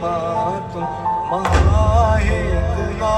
Mahkum Mahi